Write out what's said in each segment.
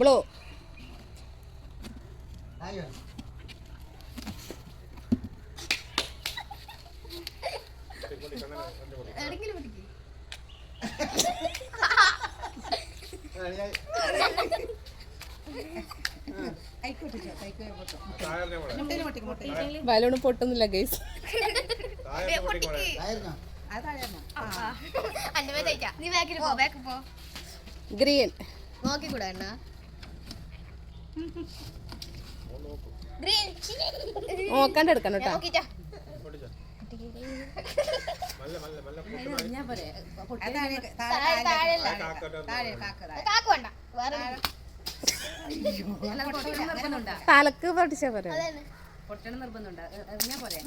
Blue. Balloon പൊട്ടുന്നില്ല guys അന്റെ മേൽ തേക്കാം. നീ ബാക്കിൽ പോ ബാക്കിൽ പോ. ഗ്രീൻ നോക്കിക്കൂടെ അണ്ണ ഗ്രീൻ നോക്കാണ്ട് എടുക്കണം കേട്ടോ. തലക്ക് പഠിച്ചാ പറയാ അതന്നെ. പൊട്ടണം നിർബന്ധമുണ്ട്? ഞാൻ പറയാം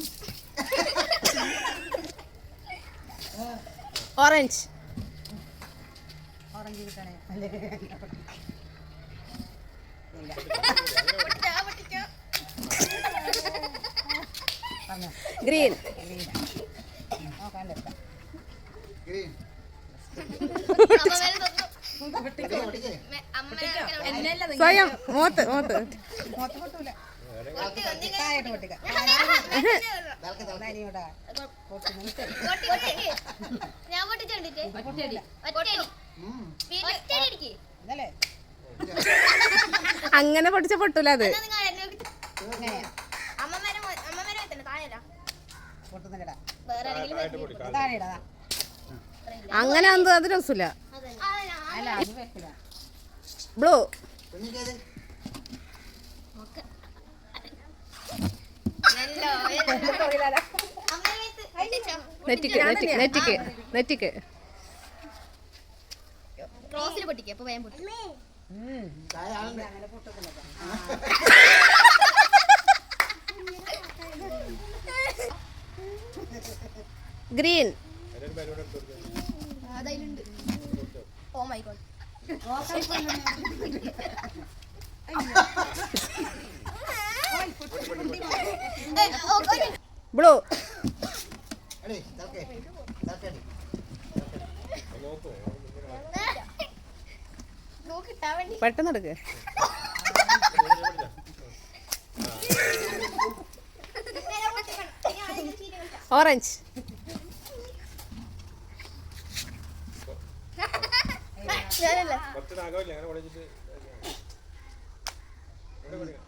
ഓറഞ്ച്. ഓറഞ്ച് കിട്ടണേ. ഗ്രീൻ. സ്വയം മോത്ത് മോത്ത്. ഞാൻ പൊട്ടിച്ചോണ്ടിട്ട് അങ്ങനെ പൊട്ടിച്ച പൊട്ടൂല അത്. അങ്ങനെ ഒന്നും അത് വെക്കില്ല. ബ്ലൂ. നെറ്റിക്ക് നെറ്റിക്ക് നെറ്റിക്ക് നെറ്റിക്ക്. ക്രോസിൽ പൊട്ടിക്കുക അപ്പൊ വേഗം പൊട്ടി green. Oh my god. Blue. വേണ്ടി പെട്ടെന്ന് എടുക്ക്. ഓറഞ്ച്.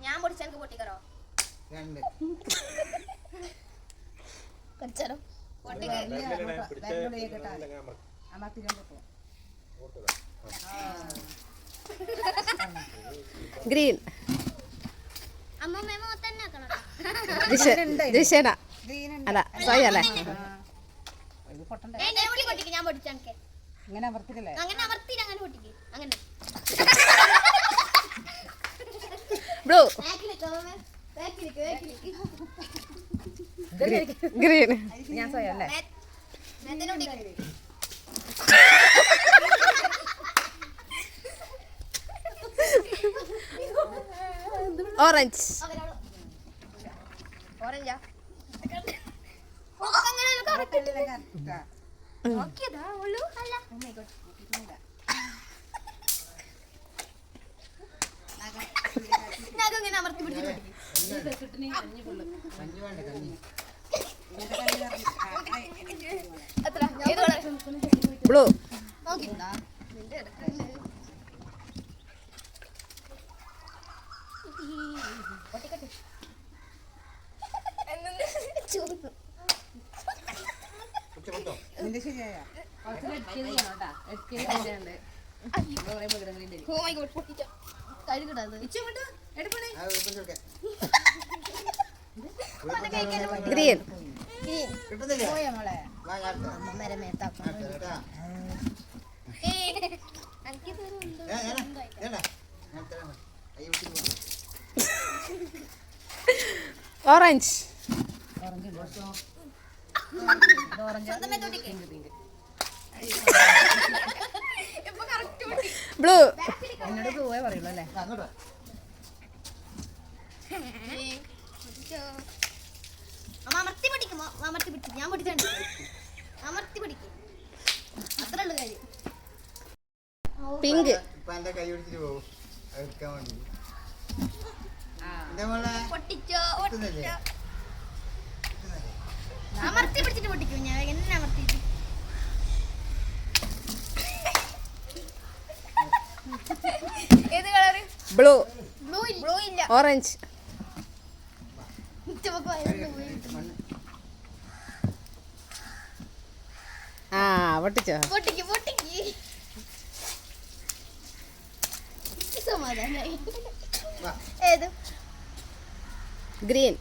ഞാൻ പൊട്ടിക്കറോ? പൊട്ടിക്ക അമർത്തിക്കാൻ ഗ്രീൻ ദിശന. അല്ല സ്വയം അല്ലേ? ഇങ്ങനെ അമർത്തിക്കല്ലേ? അങ്ങനെ അമർത്തിയിട്ട് അങ്ങനെ പൊട്ടിക്ക്. അങ്ങനെ. ബ്ലൂ ഗ്രീൻ ഞാൻ സ്വയം അല്ലേ മെത്തനെ പൊട്ടിക്ക് ഓറഞ്ച് ഓറഞ്ചാ അങ്ങനെ കറക്റ്റ് നോക്കിയതാ ഉള്ളൂ അല്ല ഓ മൈ ഗോഡ് ഞാൻ ഓറഞ്ചാ അമർത്തി പിടിച്ചിട്ട് ബ്ലൂ നോക്കിണ്ടാ നിന്റെ പൊട്ടിക്കട്ടെ എന്നൊന്ന് ചൂടുന്നു നിന്റെ ശരിയായ ഓ മൈ ഗോഡ് പൊട്ടിച്ചോ കഴുകിടാത് ഗ്രീൻ പോയ മോളെ അമ്മരെ മേത്താക്കാം എനിക്കിതൊരു ഓറഞ്ച് ബ്ലൂ എന്നോട് പോയേ പറയുള്ളൂ അല്ലേ അമർത്തി പിടിക്കും അമർത്തി പിടിക്കും ഞാൻ പൊട്ടിച്ചുണ്ട് അമർത്തി പിടിക്കും അത്രേ കാര്യം പിങ്ക് ഇപ്പൊ കൈ പിടിച്ചിട്ട് പോകും എടുക്കാൻ വേണ്ടി. എന്റെ മോളെ പൊട്ടിച്ചോ? പൊട്ടിച്ചോ. അമർത്തി പിടിച്ചിട്ട് പൊട്ടിക്കും ഞാൻ എന്നെ അമർത്തിയിട്ട്. ഏത് കളറ്? ബ്ലൂ. ബ്ലൂ ബ്ലൂ ഇല്ല. ഓറഞ്ച്. ആ പൊട്ടിച്ചോ? പൊട്ടിക്ക് പൊട്ടിക്ക്. സമാധാനായി. ഏത്? ഗ്രീൻ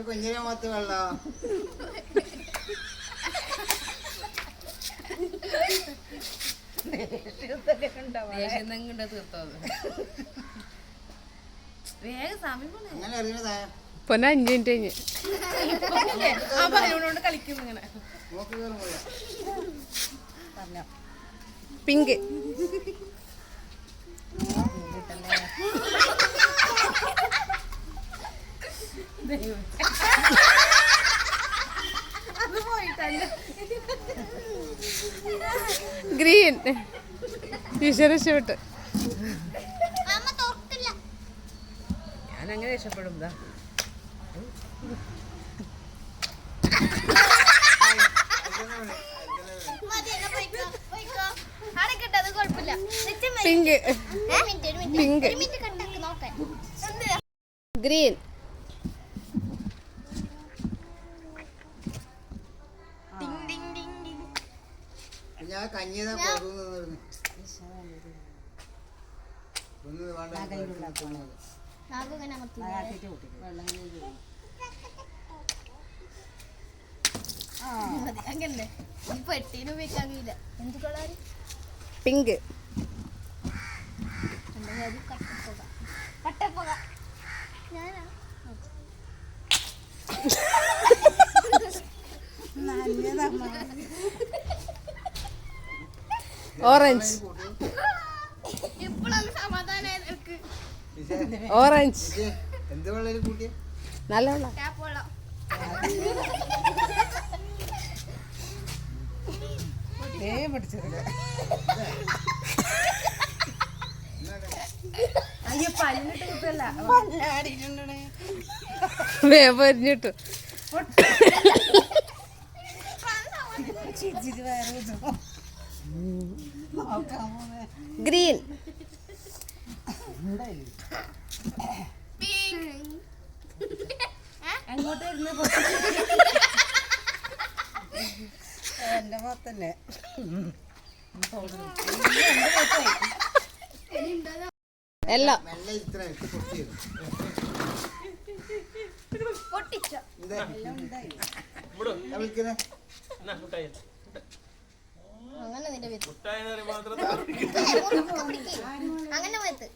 കുഞ്ഞിനെ മുഖത്ത് വെള്ളം. വേഗം സമയം പോലെ അങ്ങനെ എറിഞ്ഞതാ പൊന്നെ അഞ്ച് മിനിറ്റ് കഴിഞ്ഞ് ആ പറയുന്നോണ്ട് കളിക്കുന്നു ഇങ്ങനെ. നോക്കി കയറും പോലെ പറഞ്ഞോ പിങ്ക് ഗ്രീൻ. ഈശ്വര തുറക്കില്ല. ഞാൻ അങ്ങനെ രക്ഷപ്പെടും ഇതാ മതി എന്നാ പോയിക്കോ പോയിക്കോ അടക്കട്ടെ അത് കുഴപ്പമില്ല നിശ്ചയം മതി. പിങ്ക് ഏ? ഒരു മിനിറ്റ് ഒരു മിനിറ്റ് Pink. ഒരു മിനിറ്റ് കട്ടാക്ക് നോക്കാൻ എന്ത് ഗ്രീൻ. ഞാൻ കഞ്ഞിതാ പോകുന്നു പിങ്ക്. അത് കട്ടപ്പുക. കട്ടപ്പുക. ഞാനാ? ഓറഞ്ച് ഓറഞ്ച് എന്ത് വെള്ളം കൂട്ടിയ? നല്ല വെള്ളം. ടാപ്പ് വേവ് പോന്നെ ഗ്രീൻ അങ്ങോട്ട് ഇരുന്ന് എന്റെ മുഖത്തന്നെ എല്ലാം മെല്ലെ ഇത്ര ഇട്ട് പൊട്ടി പൊട്ടിച്ചോ എന്താ ഞാൻ വിളിക്കുന്നേ? അങ്ങനെ നിന്റെ മുട്ടായി അങ്ങനെ മുട്ടായി.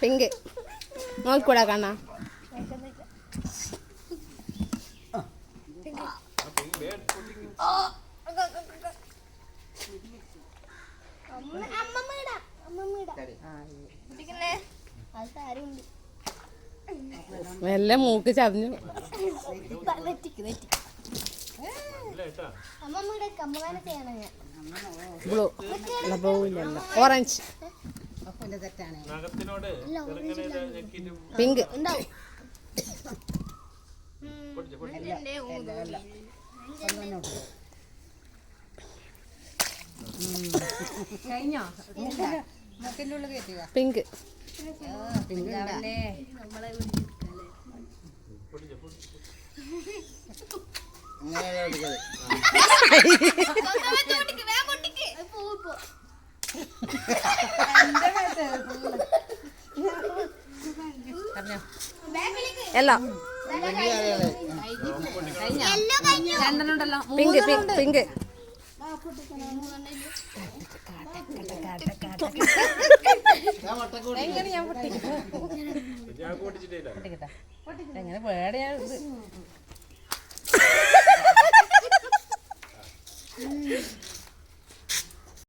പിങ്ക്. നോക്കൂടാ കണ്ണാ. മെല്ലെ മൂക്ക് ചതഞ്ഞു. ബ്ലൂ. ബ്ലൂ ഇല്ലല്ലോ. ഓറഞ്ച്. പിങ്ക്. കഴിഞ്ഞോ? പിങ്ക്. എല്ലാം പിങ്ക് പിങ്ക് ഞാൻ എങ്ങനെ ഞാൻ ഞാൻ പൊട്ടിക്കട്ടെ എങ്ങനെ ഇത് ഉം.